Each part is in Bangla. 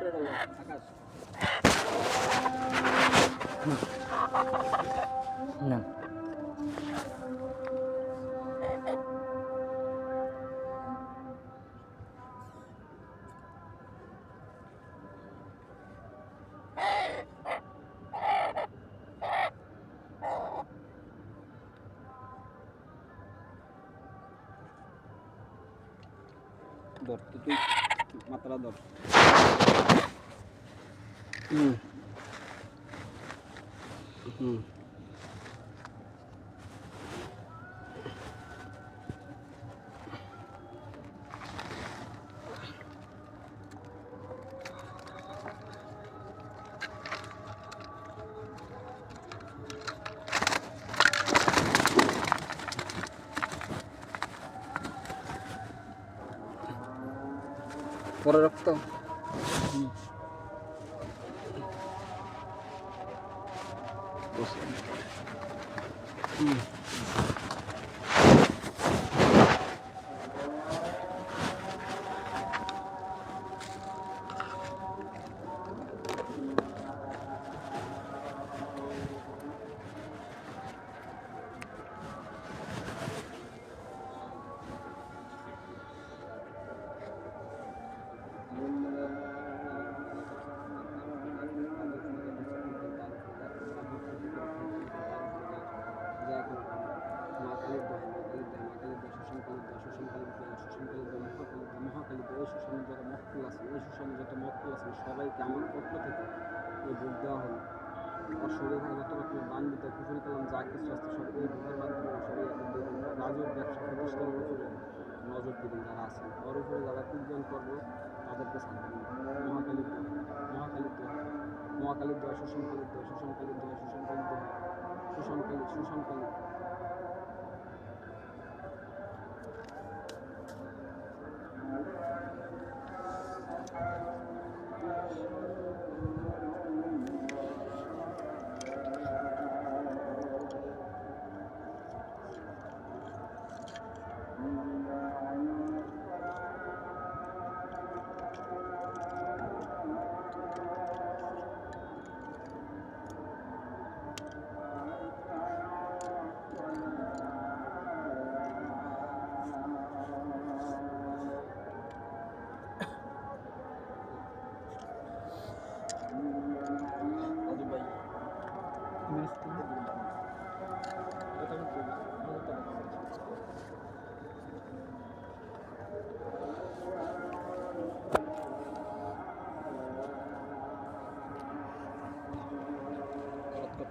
উপরে ডালো আকাশ না ধর তো তুই মাত্রা ধর Mm. Mm-hmm. Mm. Product. রক্ত হুম সবাইকে আমার পক্ষ থেকে এই ভোট দেওয়া হলো। আর শরীরে থাকা যত বান দিতে কুফুরি কালাম যা কিছু আসছে সব এই ভোটের মাধ্যমে সবাই রাজুর ব্যবসা প্রতিষ্ঠানের উপরে নজর দিবেন যারা আছেন। ওর উপরে যারা কুকজন করব তাদেরকে ছাড়বেন না। মহাকালীর দোয়া মহাকালীর দোয়া মহাকালীর দোয়া সুশান্তকালীর দোয়া সুশান্তকালীর দোয়া সুশান্তকালী সুশান্তকালী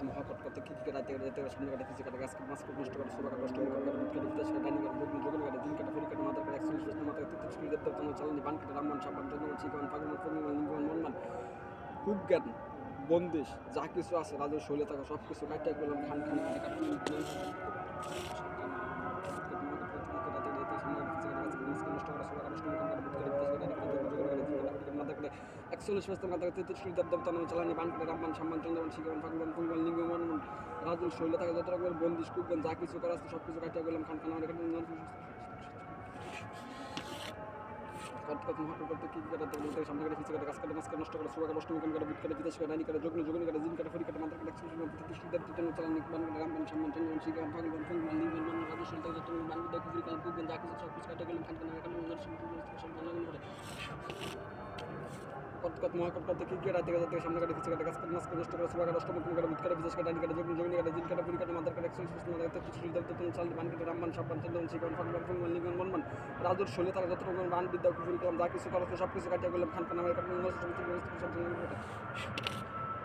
মহাকট কি রাতে রাতে সামনে কাটা কাটা মাছ নষ্ট করে সুরা কষ্ট করে করে বিদেশ কাটা ফুরি কাটা কাটা রামমান সাবান চন্দ্রমান চিকন ফাগুন পূর্ণিমা লিঙ্গন মনমান খুব জ্ঞান বন্দিশ যা কিছু আছে রাজুর শৈলে থাকা সব কিছু কাটিয়ে করলাম খান খান একচল্লিশ বছর মাথা শৈলে থাকা যত রকমের বন্দিশ কুকবেন যা কিছু করা আছে সব কিছু কাটিয়ে খান খান আমার কত কত মহাপুর করতে কি সামনে কাটে মাছ কাটে নষ্ট করে সুরা নষ্ট করে বুট করে বিদেশ করে রানী করে যোগ্ন যোগ্ন করে জিন করে ফরি করে মাত্র করে একশো জন প্রতি সিদ্ধান্ত জন্য চালান নিকবান করে রামবান সম্মান চন্দ্রন শিকার ফাগুন বান ফুল মালি মান মান কুফরি কাল কুবেন যা কিছু সব কিছু কাটে গেলাম খান খান এখানে মনের সম্মান করে কত কত মহাকট করতে কি করে রাতে যাতে সামনে করে ফিসে করে গাছ কাটে মাছ করে নষ্ট করে সুরা নষ্ট করে করে বুট করে বিদেশ করে রানী করে যোগ্ন যোগ্ন করে জিন করে ফরি করে মাত্র করে একশো জন মাত্র কিছু সিদ্ধান্ত জন্য চালান বান করে রামবান সম্মান চন্দ্রন শিকার ফাগুন বান ফুল মালি মান মান রাজুর শৈলে থাকা যত রকমের বান বিদ্যা কুফুরি কালাম যা কিছু করা সব কিছু কাটিয়ে গেলাম খান খান আমার কাটে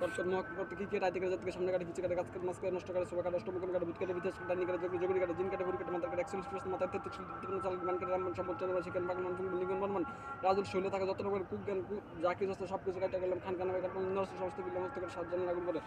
মহাকট করতে কি কাটে কাটে, গাছ কাটে কাটে, নষ্ট করে সুবা কাটে, অষ্টম কাটে বুট কাটে কাটে কাটে জিন কাটে ফুটি কাটে মাথা কাটে, একশো মাথায় তেত্রিশ দ্বিতীয় চাল বান কাটে রামমান সম্পদ যা কিছু আছে সব কিছু কাটে গেলাম খান খান সমস্ত বিল সমস্ত করে সাত জনের করে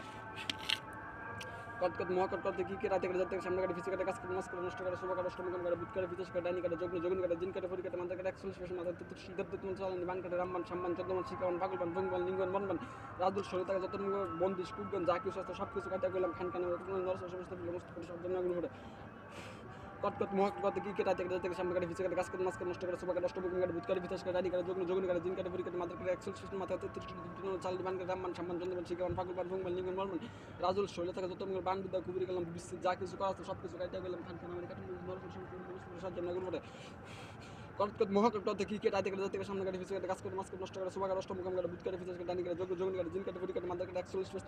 কত কত মহাকট কত কি রাতে কাটে যাতে সামনে কাটে ফিসে কাটে কাজ কাটে মাস করে নষ্ট করে শোভা কাটে অষ্টম কাটে বুধ কাটে বিদেশ কাটে ডাইনি কাটে যোগ যোগন কাটে দিন কাটে পরি কাটে মাথা কাটে একশো শেষ মাথা তেত্রিশ সিদ্ধার্থ মন চালান বান কাটে রামবান সাম্বান চন্দ্রমান শিকাবান পাগলবান ভঙ্গবান লিঙ্গন বনবান রাজদুল শরীর থাকে যত বন্দিশ কুকগন যা কিছু আছে সব কিছু কাটে গেলাম খান খান নরস সমস্ত সমস্ত সব জন্য করে কট কট মহাক কত কি কেটা থেকে থেকে সামনে কাটে ফিসে কাটে গাছ কাটে মাছ কাটে নষ্ট করে সোফা কাটে অষ্টম কাটে ভূত কাটে ভিতাস কাটে রানি কাটে যোগ্য যোগ্য কাটে জিন কাটে ফরি কাটে মাথা কাটে একচল্লিশ পেশে মাথা তেত্রিশ চাল বান কাটে রামবান সম্মান চন্দ্রমান শিকান পাগলবান ভঙ্গবান লিঙ্গন বনবান রাজুল শৈলে থাকে যত বান বিদ্যা কুবুরি গেলাম বিশ্বে যা কিছু করা আছে সব কিছু কাটিয়ে গেলাম খান খান আমি কাটিয়ে সাহায্য নাগুল করব কত মহাকট কেটে গেলে সামনে কাটে ফিসে কাটে কাটে কাটে বুধ কাটে ফিসে কাটে ডানি কাটে যোগ যোগন কাটে, জিন কাটে ফুটি কাটে মাথা কাটে, একচল্লিশ কাটে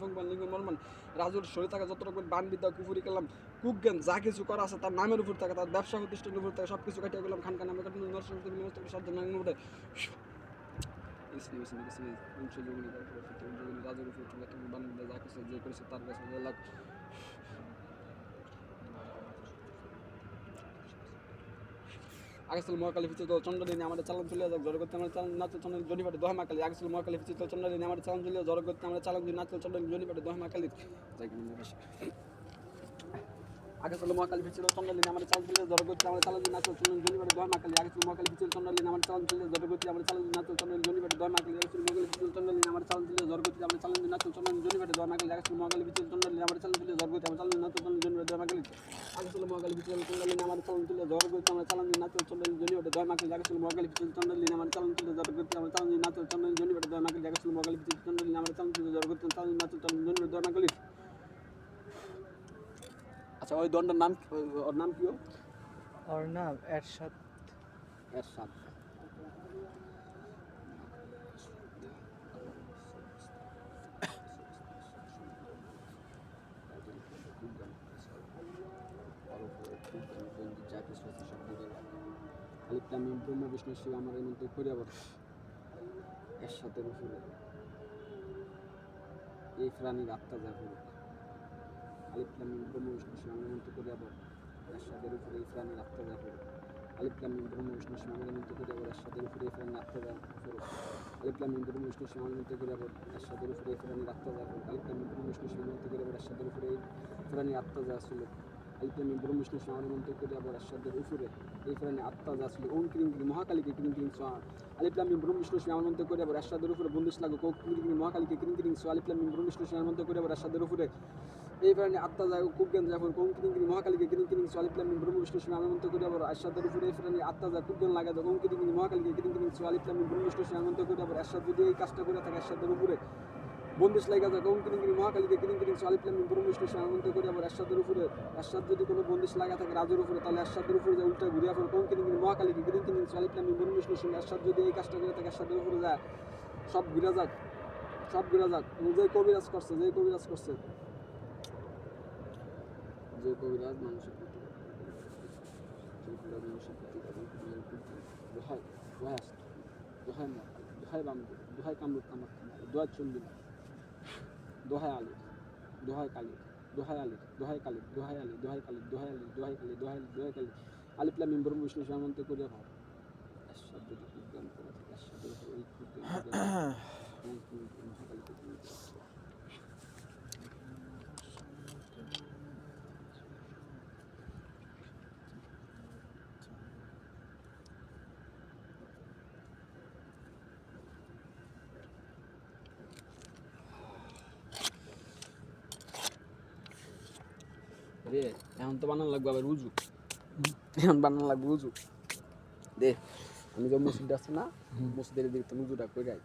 কাটে রাজুর শরীর থাকা যত রকম বান বিদ্যা, কুফুরি করলাম কুকজ্ঞান যা কিছু করা আছে তার নামের উপর থাকে, তার ব্যবসা প্রতিষ্ঠানের উপর থাকে সব কিছু কাটিয়ে গেলাম, খান খান, আমি কাটিয়ে নরসিংহ বিনষ্ট করে সাহায্য না করব ইসলাম ইসলাম ইসলাম উচ্চ যোগনী রাজুর উপর তুমি বান বিদ্যা, যা কিছু যে করেছে তার কাছে লাখ আগে ছিল মহাকালী ফিচিত চন্দ্রদিনে আমাদের চালান চলে যাক, জড় করতে আমরা চালান নাচল চন্দ্র জনিপাটে দহ মাকালি। আগে ছিল মহাকালী ফিচিত চন্দ্রদিনে আমাদের চালান চলে জড় করতে আমরা চালান যদি নাচে চন্দ্র জনিপাটে দহ মাকালি। যাই কিনা বেশি আগে ছিল মহাকালী ফিচে তো চন্দ্রদিনে আমাদের চালান চলে জড় করতে আমরা চালান দিন নাচল চন্দ্র জনিপাটে দহ মাকালি। আগে ছিল মহাকালী ফিচে চন্দ্রদিনে আমাদের চালান চলে জড় করতে আমরা চালান দিন নাচল চন্দ্র জনিপাটে দহ মাকালি। আগে ছিল মহাকালী ফিচে চন্দ্রদিনে আমাদের চালান চলে আমরা চালান যদি নাচে চন্দ্র জনিপাটে দহ মাকালি আগে ছিল মহাকালী ফিচে চন্দ্রদিনে আমাদের চালান চলে জড় করতে আমরা চালান নাচে চন্দ্র জনিপাটে দহ মাকালি আগে ছিল মহাকালী ফিচে চন্দ্রদিনে আমাদের চালান চলে জড় করতে আমরা চালান যদি নাচে চন্দ্র জনিপাটে দহ মাকালি আগে ছিল মহাকালী ফিচে চন্দ্রদিনে আমাদের চালান চলে জড় করতে আমরা চালান যদি নাচে চন্দ্র জনিপাটে দহ মাকালি আগে ছিল মহাকালী ফিচে চন্দ্রদিনে আমাদের চালান চলে জড় করতে চালান নাচে চন্দ্র জনিপাটে দহ মাকালি আচ্ছা ওই দণ্ডের নাম ওর নাম কি ওর নাম এরশাদ। এরশাদ। বিষ্ণু শিব আমার এই মধ্যে করে আবার এরশাদের উপরে এই প্রাণীর আত্মা যা করুক আলিপ্লামি ব্রহ্ম বিষ্ণু আমার মধ্যে করে আবার এরশাদের উপরে এই প্রাণীর আত্মা যা করুক আলিপ্লামিন ব্রহ্ম বিষ্ণু সীমানের মধ্যে করে আবার এরশাদের উপরে এই প্রাণীর আত্মা যা করুক আলিপ্লামিন ব্রহ্ম বিষ্ণু সীমানের মধ্যে করে আবার এরশাদের উপরে এই প্রাণীর আত্মা যা করুক আলিপ্লামিন ব্রহ্ম বিষ্ণু সীমানের মধ্যে করে আবার এরশাদের উপরে এই প্রাণীর আত্মা যা ছিল। আলিপ্লামিন ব্রহ্ম বিষ্ণু সীমানের মধ্যে করে আবার এরশাদের উপরে। এই প্রাণীর আত্মা যা ছিল ওম ক্রিং ক্রিং মহাকালীকে ক্রিং ক্রিং সোয়া আলিপ্লামিন ব্রহ্ম বিষ্ণু সীমানের মধ্যে করে আবার এরশাদের উপরে বন্দিশ লাগুক ও ক্রিং ক্রিং মহাকালীকে ক্রিং ক্রিং সোয়া আলিপ্লামিন ব্রহ্ম বিষ্ণু সীমানের মধ্যে করে আবার এরশাদের উপরে। এই কারণে আত্মা যায় খুব জ্ঞান যায় কোন কিনিং কিনি মহাকালীকে কিনিং কিনিং সোয়ালিপ্লামিন ব্রহ্ম বিষ্ণু সিংহ আনন্দ করে আবার আশাদের উপরে এই ফেরানি আত্মা যায় খুব জ্ঞান লাগা যায় কোন কিনিং কিনি মহাকালীকে কিনিং কিনিং সোয়ালিপ্লামিন ব্রহ্ম বিষ্ণু সিংহ আনন্দ করে আবার আশাদ যদি এই কাজটা করে থাকে আশাদের উপরে। বন্দিশ লাগা যায় কোন কিনিং কিনি মহাকালীকে কিনিং কিনিং সোয়ালিপ্লামিন ব্রহ্ম বিষ্ণু সিংহ আনন্দ করে আবার আশাদের উপরে আশাদ যদি কোনো বন্দিশ লাগা থাকে রাজের উপরে, তাহলে আশাদের উপরে যে উল্টা ঘুরিয়া পড়ে কোন কিনিং কিনি মহাকালীকে কিনিং কিনিং সোয়ালিপ্লামিন ব্রহ্ম বিষ্ণু সিংহ আশাদ যদি এই কাজটা করে থাকে আশাদের উপরে যায়, সব ঘুরে যাক, সব ঘুরে যাক, যে কবিরাজ করছে, যে কবিরাজ করছে। যে কবিরাজ মানুষের প্রতি, যে কবিরাজ মানুষের প্রতি এবং কুমিরের প্রতি দোহাই দোহাই দোহাই মা, দোহাই বাম, দোহাই কামরূপ কামার দোহাই চন্ডিল দোহাই আলু দোহায় কালী দোহাই আলু দোহায় কালী দোহায় আলু দোহাই কালী দোহায় আলু দোহাই কালী দোহাই আলী দোহাই কালী। আলিপ্লা মেম্বর বিষ্ণু সামন্ত করিয়া ভাব। এরশাদ বিজ্ঞান করে থাকে রে এখন তো বানানো লাগবে আবার উজু। এখন বানানো লাগবে উজু। দে আমি যে মসজিদ আছে না মসজিদের দিকে তো উজুটা করে যাই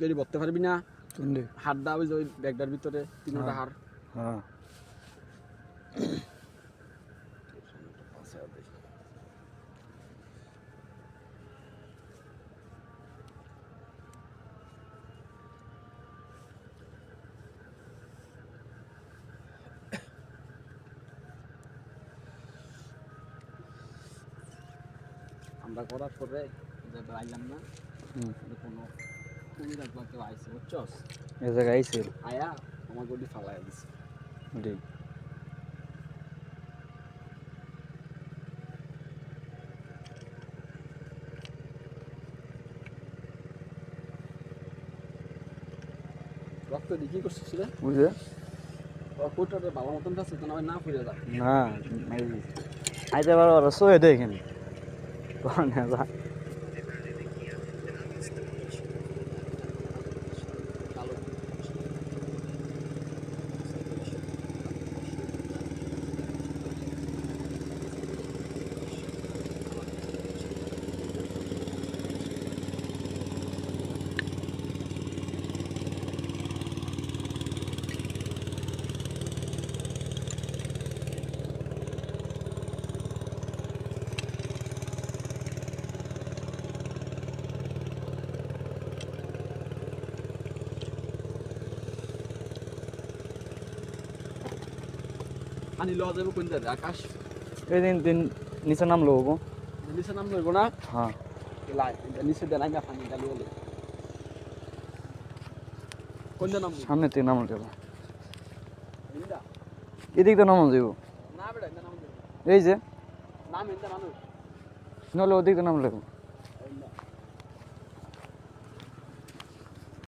যদি বলতে পারবি না হাড়টা ওই ব্যাগটার ভিতরে তিনটা হ্যাঁ। হাড়। হ্যাঁ। আমরা করার পরে যে আইলাম না কোনো কুমিরা কেউ আইসে বুঝছস? এ জায়গায় আয়া আমার গডি ফালাই দিছে। ওটাই রক্ত দিয়ে কি করছিস রে? বুঝলে কোটারে ভালো মতন আছে তো না না ফিরে যা না আইতে পারো দেয় এখানে। তখন যা কালো আনি লওয়া যাবে কোন জায়গায় আকাশ? এই দিন দিন নিচে নামলো গো নিচে নাম ধরবো না? হ্যাঁ নিচে দেন আগে পানি গালি। বলে কোন নাম সামনে নামলো যাব ইন্দা এদিক তো না বেটা নাম এই যে। নাম ইন্দা মানুষ নাহলে ওদিক তো নামলে